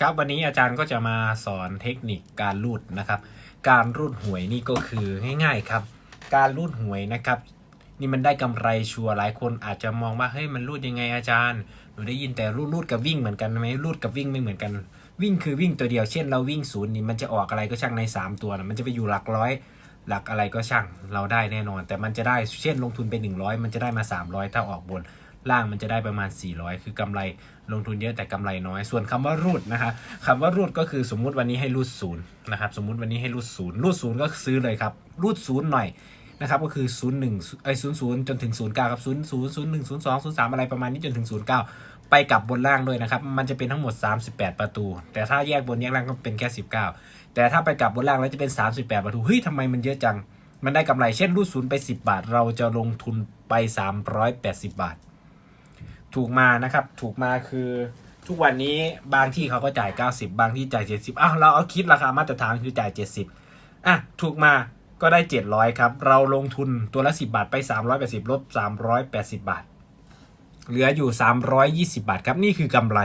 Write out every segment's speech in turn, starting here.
ครับวันนี้อาจารย์ก็จะมาสอนเทคนิคการรูดนะครับ การรูดหวยนี่ก็คือง่ายๆครับ การรูดหวยนะครับ นี่มันได้กำไรชัวร์หลายคนอาจจะมองว่าเฮ้ยมันรูดยังไงอาจารย์หนูได้ยินแต่รูดรูดกับวิ่งเหมือนกันไหมรูดกับวิ่งไม่เหมือนกัน วิ่งคือวิ่งตัวเดียวเช่นเราวิ่งศูนย์นี่มันจะออกอะไรก็ช่างใน 3 ตัวนะมันจะไปอยู่หลักร้อย หลักอะไรก็ช่างเราได้แน่นอน แต่มันจะได้เช่นลงทุนไป 100 มันจะได้มา 300 ถ้าออกบน ล่างมันจะได้ประมาณ 400 คือกำไรลงทุนเยอะแต่กำไรน้อย ส่วนคำว่ารูดนะฮะคำว่ารูดก็คือสมมุติวันนี้ให้รูดศูนย์นะครับสมมุติวันนี้ให้รูดศูนย์รูดศูนย์ก็ซื้อเลยครับรูดศูนย์หน่อยนะครับก็คือ 0 1ไอ้ศูนย์ศูนย์จนถึง 0 9 ครับ 0 0 0 1 0 2 0 3 อะไรประมาณนี้จนถึง 0 9 ไปกลับบนล่างด้วยนะครับ มันจะเป็นทั้งหมด 38 ประตู แต่ถ้าแยกบนแยกล่างก็เป็นแค่ 19 แต่ถ้าไปกลับบนล่างแล้วจะเป็น 38 ประตู เฮ้ยทำไมมันเยอะจัง มันได้กำไรเช่นรูดศูนย์ไป 10 บาท เราจะลงทุนไป 380 บาท ถูกมานะครับ ถูกมาคือทุกวันนี้บางที่เขาก็จ่าย 90 บางที่จ่าย 70อ้าวเราเอาคิดราคามาตรฐานคือจ่าย 70อะถูกมาก็ได้ 700 ครับ เราลงทุนตัวละ 10 บาทไป 380ลบ380 บาท เหลืออยู่ 320 บาท ครับนี่คือกำไร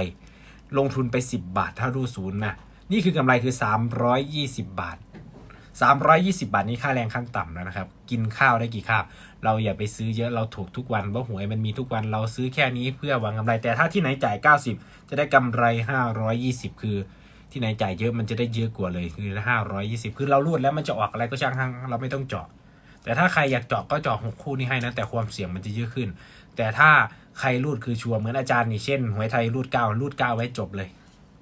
ลงทุนไป 10 บาท ถ้ารูศูนย์นะนี่คือกำไรคือ 320 บาท 320 บาทนี้ค่าแรงขั้นต่ำแล้วนะครับ กินข้าวได้กี่คาบ เราอย่าไปซื้อเยอะเราถูกทุกวันเพราะหวยมันมีทุกวันเราซื้อแค่นี้เพื่อหวังกำไร แต่ถ้าที่ไหนจ่าย 90 จะได้กำไร 520 คือที่ไหนจ่ายเยอะมันจะได้เยอะกว่าเลยคือ 520 คือเรารูดแล้วมันจะออกอะไรก็ช่างทั้งเราไม่ต้องเจาะ แต่ถ้าใครอยากเจาะก็เจาะหกคู่นี้ให้นะแต่ความเสี่ยงมันจะเยอะขึ้น แต่ถ้าใครรูดคือชัวร์เหมือนอาจารย์นี่เช่นหวยไทยรูดเก้ารูดเก้าไว้จบเลย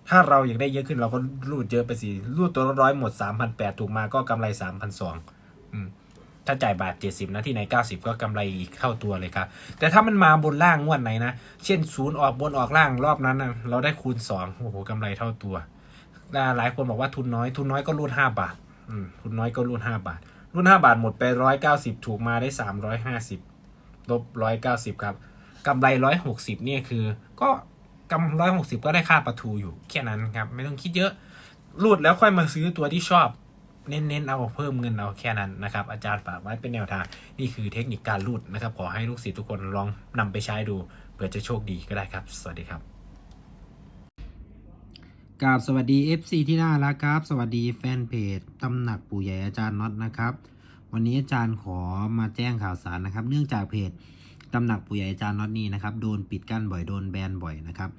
ถ้าเราอยากได้เยอะขึ้นเราก็รูดเยอะไปสิรูดตัวร้อยหมด 3,800 ถูกมาก็กำไร 3,200อืมถ้าจ่ายบาท 70 นะที่ไหน 90 ก็กำไรอีกเท่าตัวเลยครับ แต่ถ้ามันมาบนล่างงวดไหนนะ เช่นศูนย์ออกบนออกล่างรอบนั้นนะเราได้คูณ 2 โอ้โหกำไรเท่าตัว หลายคนบอกว่าทุนน้อย ทุนน้อยก็รูด 5 บาท อืม ทุนน้อยก็รูด 5 บาท รูด 5 บาทหมดไป 190 ถูกมาได้ 350 ลบ 190 ครับกำไร 160 เนี่ยคือ ก็ กำร้อยหกสิบก็ได้ค่าประทูอยู่แค่นั้นครับ ไม่ต้องคิดเยอะรูดแล้วค่อยมาซื้อตัวที่ชอบ เน้นๆเอาเพิ่มเงินเอาแค่นั้นนะครับ อาจารย์ฝากไว้เป็นแนวทาง นี่คือเทคนิคการรูดนะครับ ขอให้ลูกศิษย์ทุกคนลองนำไปใช้ดูเผื่อจะโชคดีก็ได้ครับ สวัสดีครับกราบสวัสดี FC ที่น่ารักครับ สวัสดีแฟนเพจตำหนักปู่ใหญ่อาจารย์น็อตนะครับ วันนี้อาจารย์ขอมาแจ้งข่าวสารนะครับ เนื่องจากเพจ ตำหนักปู่ใหญ่อาจารย์น็อตนี่นะครับโดนปิดกั้นบ่อยโดนแบนบ่อยนะครับ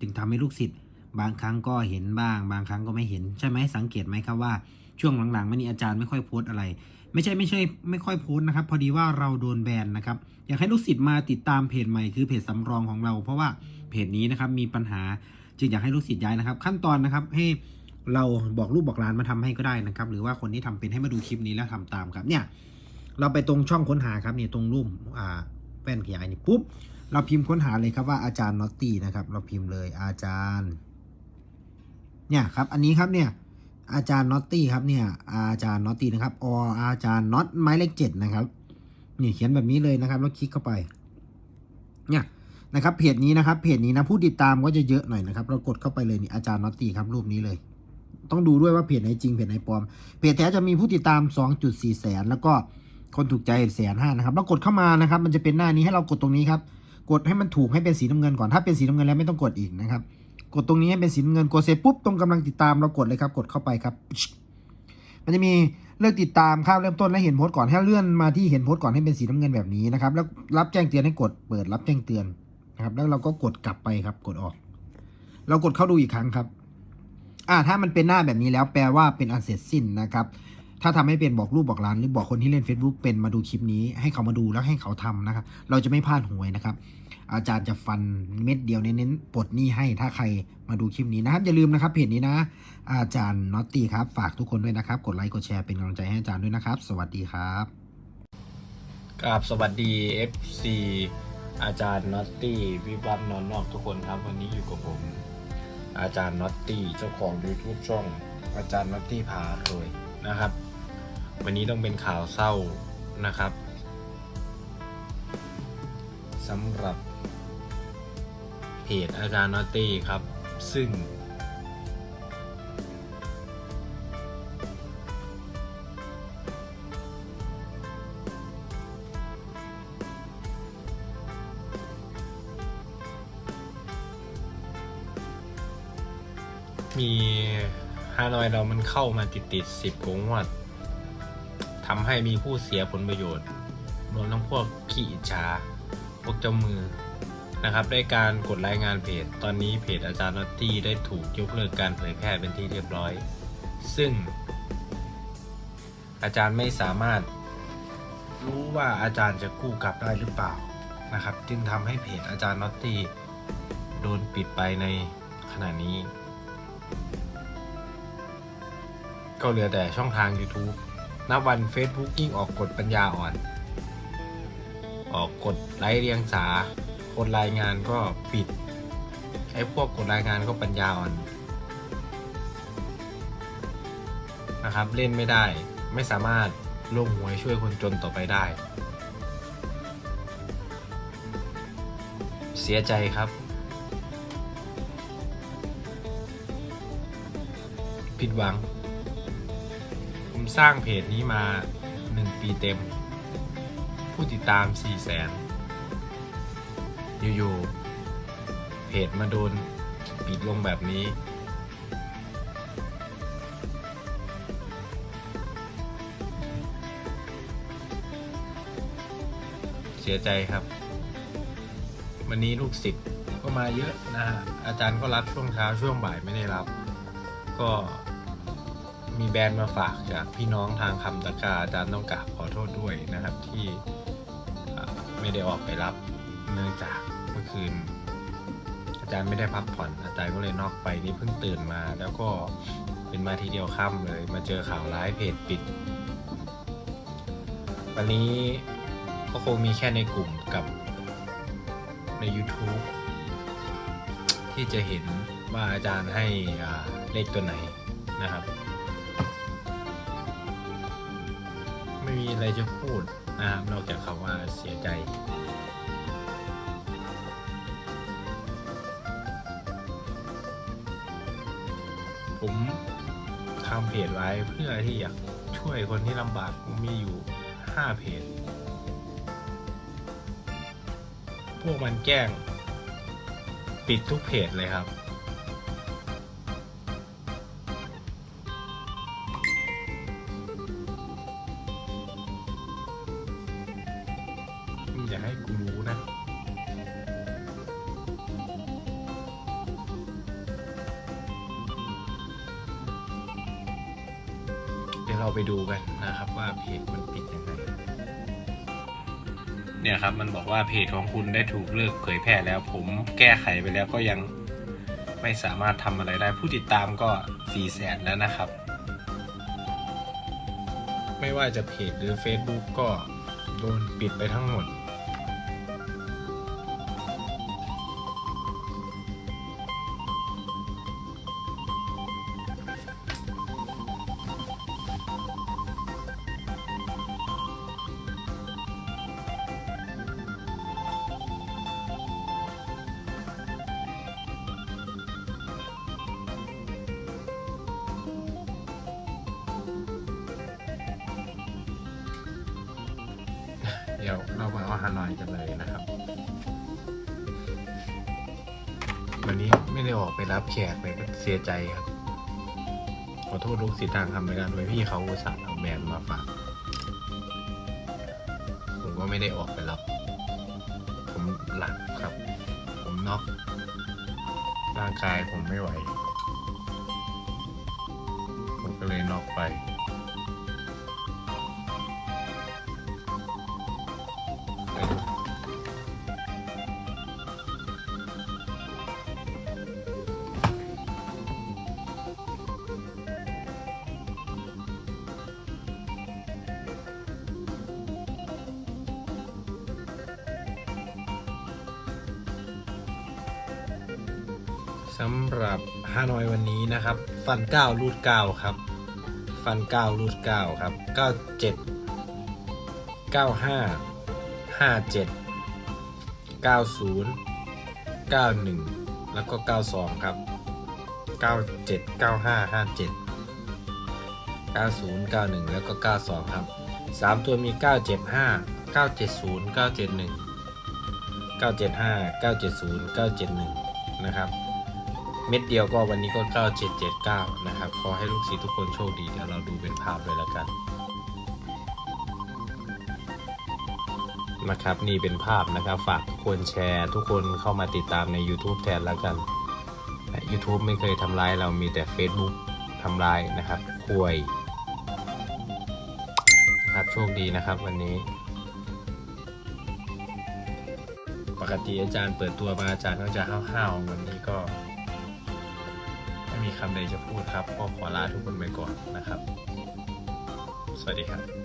จึงทำให้ลูกศิษย์บางครั้งก็เห็นบ้าง บางครั้งก็ไม่เห็นใช่ไหมสังเกตไหมครับว่าช่วงหลังๆมานี้อาจารย์ไม่ค่อยโพสต์อะไร ไม่ใช่ไม่ใช่ไม่ค่อยโพสต์นะครับ พอดีว่าเราโดนแบนนะครับอยากให้ลูกศิษย์มาติดตามเพจใหม่คือเพจสำรองของเรา เพราะว่าเพจนี้นะครับมีปัญหาจึงอยากให้ลูกศิษย์ย้ายนะครับ ขั้นตอนนะครับให้เราบอกลูกบอกหลานมาทำให้ก็ได้นะครับ หรือว่าคนที่ทำเป็นให้มาดูคลิปนี้แล้วทำตามครับเนี่ยเราไปตรงช่องค้นหาครับเนี่ยตรงรูปอ่า แป้นขยายนี่ปุ๊บเราพิมพ์ค้นหาเลยครับว่าอาจารย์น็อตตี้นะครับ เราพิมพ์เลยอาจารย์ เนี่ยครับ อันนี้ครับเนี่ยอาจารย์น็อตตี้ครับเนี่ยอาจารย์น็อตตี้นะครับออาจารย์น็อตไม้เลขเจ็ดนะครับนี่เขียนแบบนี้เลยนะครับแล้วคลิกเข้าไป เนี่ยนะครับเพจนี้นะครับเพจนี้นะผู้ติดตามก็จะเยอะหน่อยนะครับ เรากดเข้าไปเลยนี่อาจารย์น็อตตี้ครับรูปนี้เลย ต้องดูด้วยว่าเพจไหนจริงเพจไหนปลอมเพจแท้จะมีผู้ติดตาม 2.4 แสนแล้วก็ คนถูกใจแสนห้านะครับ แล้วกดเข้ามานะครับ มันจะเป็นหน้านี้ให้เรากดตรงนี้ครับ กดให้มันถูกให้เป็นสีน้ำเงินก่อน ถ้าเป็นสีน้ำเงินแล้วไม่ต้องกดอีกนะครับ กดตรงนี้ให้เป็นสีน้ำเงิน กดเสร็จปุ๊บตรงกำลังติดตามเรากดเลยครับ กดเข้าไปครับ มันจะมีเลือกติดตามข้าวเริ่มต้นและเห็นโพสต์ก่อนให้เลื่อนมาที่เห็นโพสต์ก่อนให้เป็นสีน้ำเงินแบบนี้นะครับ แล้วรับแจ้งเตือนให้กดเปิดรับแจ้งเตือนนะครับ แล้วเราก็กดกลับไปครับ กดออก เรากดเข้าดูอีกครั้งครับ อ่าถ้ามันเป็นหน้าแบบนี้แล้วแปลว่าเป็นอันเสร็จสิ้นนะครับ ถ้าทำให้เป็นบอกรูปบอกร้านหรือบอกคนที่เล่น Facebook เป็นมาดูคลิปนี้ให้เขามาดูแล้วให้เขาทำนะครับ เราจะไม่พลาดหวยนะครับ อาจารย์จะฟันเม็ดเดียวเน้นๆปลดหนี้ให้ถ้าใครมาดูคลิปนี้นะครับอย่าลืมนะครับเพจนี้นะ อาจารย์น็อตตี้ครับ ฝากทุกคนด้วยนะครับ กดไลค์กดแชร์เป็นกำลังใจให้อาจารย์ด้วยนะครับ สวัสดีครับกราบสวัสดี FC อาจารย์น็อตตี้วิวัฒน์นอนนอกทุกคนครับ วันนี้อยู่กับผม อาจารย์น็อตตี้เจ้าของ YouTube ช่องอาจารย์น็อตตี้พารวยนะครับ วันนี้ต้องเป็นข่าวเศร้านะครับสำหรับเพจอาจารย์นอตตี้ครับ ซึ่ง มีฮานอยเรามันเข้ามาติดติดสิบกว่างวด ทำให้มีผู้เสียผลประโยชน์ รวมทั้งพวกขี้อิจฉาพวกเจ้ามือนะครับด้วยการกดรายงานเพจ ตอนนี้เพจอาจารย์นอตตี้ได้ถูกยกเลิกการเผยแพร่เป็นที่เรียบร้อย ซึ่ง อาจารย์ไม่สามารถ รู้ว่าอาจารย์จะกู้กลับได้หรือเปล่านะครับ จึงทำให้เพจอาจารย์นอตตี้โดนปิดไปในขณะนี้ ก็เหลือแต่ช่องทาง YouTube นับวัน Facebook ยิ่งออกกฎปัญญาอ่อน ออกกฎไร้เรียงสา คนรายงานก็ปิด ไอ้พวกกดรายงานก็ปัญญาอ่อนนะครับ เล่นไม่ได้ไม่สามารถลงหวยช่วยคนจนต่อไปได้ เสียใจครับ ผิดหวัง ผมสร้างเพจนี้มา 1 ปีเต็ม ผู้ติดตาม 4 0 0แสนอยู่ๆเพจมาโดนปิดลงแบบนี้ เสียใจครับ วันนี้ลูกศิษย์ก็มาเยอะนะฮะอาจารย์ก็รับช่วงเช้าช่วงบ่ายไม่ได้รับ ก็ มีแบรนด์มาฝากจากพี่น้องทางคำตะกร้าอาจารย์ต้องกราบขอโทษด้วยนะครับที่ไม่ได้ออกไปรับเนื่องจากเมื่อคืน อาจารย์ไม่ได้พักผ่อนอาจารย์ก็เลยนอกไปนี่เพิ่งตื่นมา แล้วก็เป็นมาทีเดียวค่ำเลย มาเจอข่าวร้ายเพจปิด วันนี้ก็คงมีแค่ในกลุ่มกับใน YouTube ที่จะเห็นว่าอาจารย์ให้เลขตัวไหนนะครับ ไม่มีอะไรจะพูดนะครับนอกจากคำว่าเสียใจ ผมทำเพจไว้เพื่อที่อยากช่วยคนที่ลำบากผมมีอยู่ 5 เพจ พวกมันแกล้ง ปิดทุกเพจเลยครับ ดี๋ยวเราไปดูกันนะครับว่าเพจมันปิดยังไงเนี่ยครับมันบอกว่าเพจของคุณได้ถูกเลิกเผยแพร่แล้ว ผมแก้ไขไปแล้วก็ยังไม่สามารถทำอะไรได้ผู้ติดตามก็4ี่แสนแล้วนะครับ ไม่ว่าจะเพจหรือ Facebook ก็โดนปิดไปทั้งหมด เดี๋ยวเรามาเอาฮานอยกันเลยนะครับ วันนี้ไม่ได้ออกไปรับแขกเลยเสียใจครับ ขอโทษลูกศิษย์ทางทำรายการไว้พี่เขาอุตส่าห์เอาแบรนด์มาฝากผมก็ไม่ได้ออกไปรับ ผมหลับครับ ผมนอกร่างกายผมไม่ไหว ผมก็เลยนอกไป สำหรับฮานอยวันนี้นะครับ ฟัน 9 รูด 9 ครับ ฟัน 9 รูด 9 ครับ 97 95ห้าเจ็ดเก้าศูนย์เก้าหนึ่งแล้วก็เก้าสองครับเก้าเจ็ดเก้าห้าห้าเจ็ดเก้าศูนย์เก้าหนึ่งแล้วก็เก้าสองครับสามตัวมีเก้าเจ็ดห้าเก้าเจ็ดศูนย์เก้าเจ็ดหนึ่งเก้าเจ็ดห้าเก้าเจ็ดศูนย์เก้าเจ็ดหนึ่งนะครับ เม็ดเดียวก็วันนี้ก็9779 นะครับ ขอให้ลูกศิษย์ทุกคนโชคดี เดี๋ยวเราดูเป็นภาพเลยแล้วกัน นะครับ นี่เป็นภาพนะครับ ฝากทุกคนแชร์ ทุกคนเข้ามาติดตามใน YouTube แทนแล้วกันแต่ YouTube ไม่เคยทำร้ายเรามีแต่ Facebook ทำร้ายนะครับควยนะครับโชคดีนะครับวันนี้ ปกติอาจารย์เปิดตัวมาอาจารย์ก็จะห้าวๆวันนี้ก็ มีคำใดจะพูดครับก็ขอลาทุกคนไปก่อนนะครับ สวัสดีครับ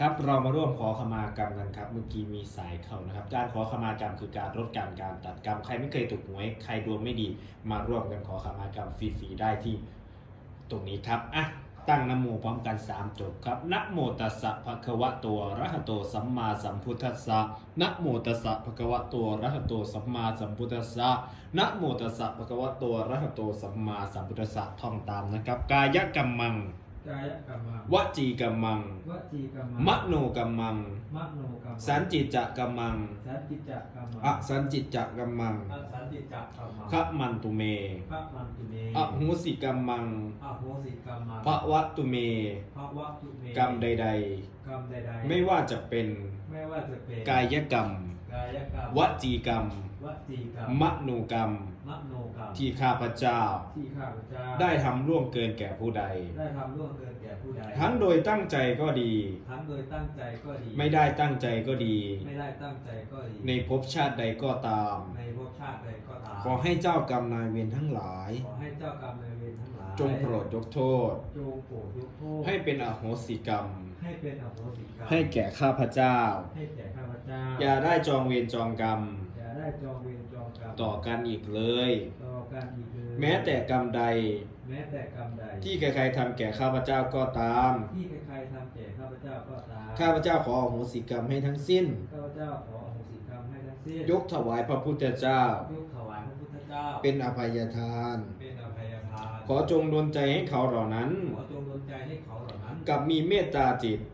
ครับเรามาร่วมขอขมากรรมกันครับ เมื่อกี้มีสายเข้านะครับการขอขมากรรมคือการลดการการตัดกรรมใครไม่เคยถูกหวยใครดวงไม่ดีมาร่วมกันขอขมากรรมฟรีๆได้ที่ตรงนี้ครับอะตั้งนโมพร้อมกัน3จบครับนะโมตัสสะภะคะวะโตอระหะโตสัมมาสัมพุทธัสสะนะโมตัสสะภะคะวะโตอระหะโตสัมมาสัมพุทธัสสะนะโมตัสสะภะคะวะโตอระหะโตสัมมาสัมพุทธัสสะท่องตามนะครับ กายกรรมัง กายกรรมังวจีกรรมัง วจีกรรมังมโนกรรมัง มโนกรรมังสันจิจะกรรมังสันติจักกรรมังอสันจิจะกรรมังอสันติจักกรรมังขมันตุเมพระมันตุเมอหุสิกรรมังอโหสิกรรมังภะวะตุเมภะวะตุเมกรรมใดกรรมใดๆๆไม่ว่าจะเป็นไม่ว่าจะเป็นกายกรรม กายกรรมวจีกรรม วจีกรรมมโนกรรม มโนกรรมที่ข้าพเจ้า ที่ข้าพเจ้าได้ทำล่วงเกินแก่ผู้ใด ได้ทำล่วงเกินแก่ผู้ใดทั้งโดยตั้งใจก็ดี ทั้งโดยตั้งใจก็ดี ไม่ได้ตั้งใจก็ดี ไม่ได้ตั้งใจก็ดี ในภพชาติใดก็ตาม ในภพชาติใดก็ตาม ขอให้เจ้ากรรมนายเวรทั้งหลาย ขอให้เจ้ากรรมนายเวรทั้งหลาย จงโปรดยกโทษ จงโปรดยกโทษ ให้เป็นอโหสิกรรม ให้เป็นอโหสิกรรม ให้แก่ข้าพเจ้า ให้แก่ข้าพเจ้า อย่าได้จองเวรจองกรรมอย่า ได้จองเวรจองกรรมต่อกันอีกเลย ต่อกันอีกเลยแม้แต่กรรมใด แม้แต่กรรมใด ที่ใครๆทำแก่ข้าพเจ้าก็ตาม ที่ใครๆทำแก่ข้าพเจ้าก็ตาม ข้าพเจ้าขออโหสิกรรมให้ทั้งสิ้น ข้าพเจ้าขออโหสิกรรมให้ทั้งสิ้น ยกถวายพระพุทธเจ้า ยกถวายพระพุทธเจ้า เป็นอภัยทาน เป็นอภัยทาน ขอจงดลใจให้เขาเหล่านั้น ขอจงดลใจให้เขาเหล่านั้น กับมีเมตตาจิตกับ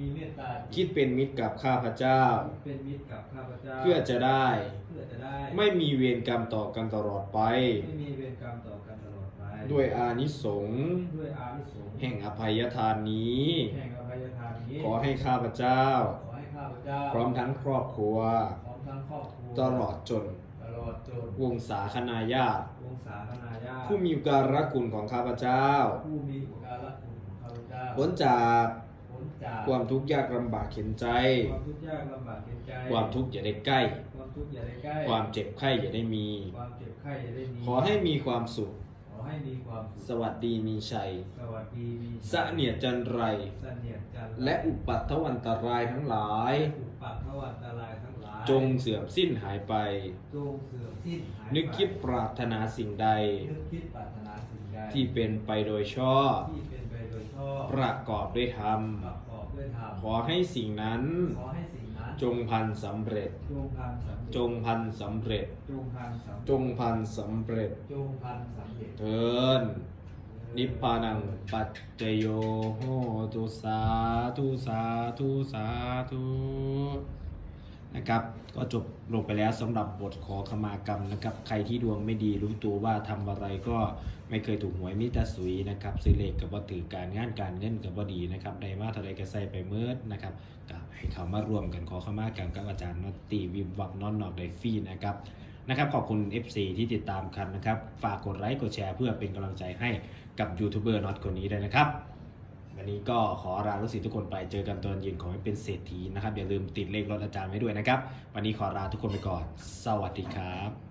มีเมตตาคิดเป็นมิตรกับข้าพเจ้า เป็นมิตรกับข้าพเจ้าเพื่อจะได้ เพื่อจะได้ไม่มีเวรกรรมต่อกันตลอดไป ไม่มีเวรกรรมต่อกันตลอดไปด้วยอานิสงส์ด้วยอานิสงส์แห่งอภัยทานนี้ แห่งอภัยทานนี้ขอให้ข้าพเจ้า ขอให้ข้าพเจ้าพร้อมทั้งครอบครัว พร้อมทั้งครอบครัวตลอดจน ตลอดจนวงศาคณาญาติวงศาคณาญาติผู้มีอุการะคุณของข้าพเจ้า ผู้มีอุปการะคุณของข้าพเจ้าพ้นจากพ้น จากความทุกข์ยากลำบากเข็นใจ ความทุกข์ยากลำบากเข็นใจความทุกข์อย่าได้ใกล้ ความทุกข์อย่าได้ใกล้ความเจ็บไข้อย่าได้มี ความเจ็บไข้อย่าได้มีขอให้มีความสุข ขอให้มีความสุขสวัสดีมีชัย สวัสดีมีเสนียดจันไร เสนียดจันทร์และอุปัตถวันตรายทั้งหลาย อุปัตถวันตรายทั้งหลายจงเสื่อมสิ้นหายไป จงเสื่อมสิ้นหายไปนึกคิดปรารถนาสิ่งใด นึกคิดปรารถนาสิ่งใดที่เป็นไปโดยชอบ ที่เป็นไปโดยชอบ ประกอบด้วยธรรม ประกอบ ด้วยธรรมขอให้สิ่งนั้นขอให้สิ่งนั้นจงพันสำเร็จ จงพันสำเร็จจงพันสำเร็จ จงพันสำเร็จจงพันสำเร็จจงพันสำเร็จ เทินนิพพานังปัจจโยโหตุสาธุสาธุสาธุ นะครับก็จบลงไปแล้วสำหรับบทขอขมากรรมนะครับใครที่ดวงไม่ดีรู้ตัวว่าทำอะไรก็ไม่เคยถูกหวยมิตรสุยนะครับซื้อเลขกับว่าถือการงานการเงินกับว่าดีนะครับได้มาเท่าไรก็ใส่ไปเมื่อนะครับก็ให้เขามารวมกันขอขมากรรมกับอาจารย์นอตตีวิมวักนอนนอกไดฟรีนะครับนะครับขอบคุณ FC ที่ติดตามกันนะครับ ฝากกดไลค์กดแชร์เพื่อเป็นกำลังใจให้กับยูทูบเบอร์น็อตคนนี้ด้วยนะครับ วันนี้ก็ขอลาลูกศิษย์ทุกคนไปเจอกันตอนเย็นขอให้เป็นเศรษฐีนะครับ อย่าลืมติดเลขรถอาจารย์ไว้ด้วยนะครับ วันนี้ขอลาทุกคนไปก่อน สวัสดีครับ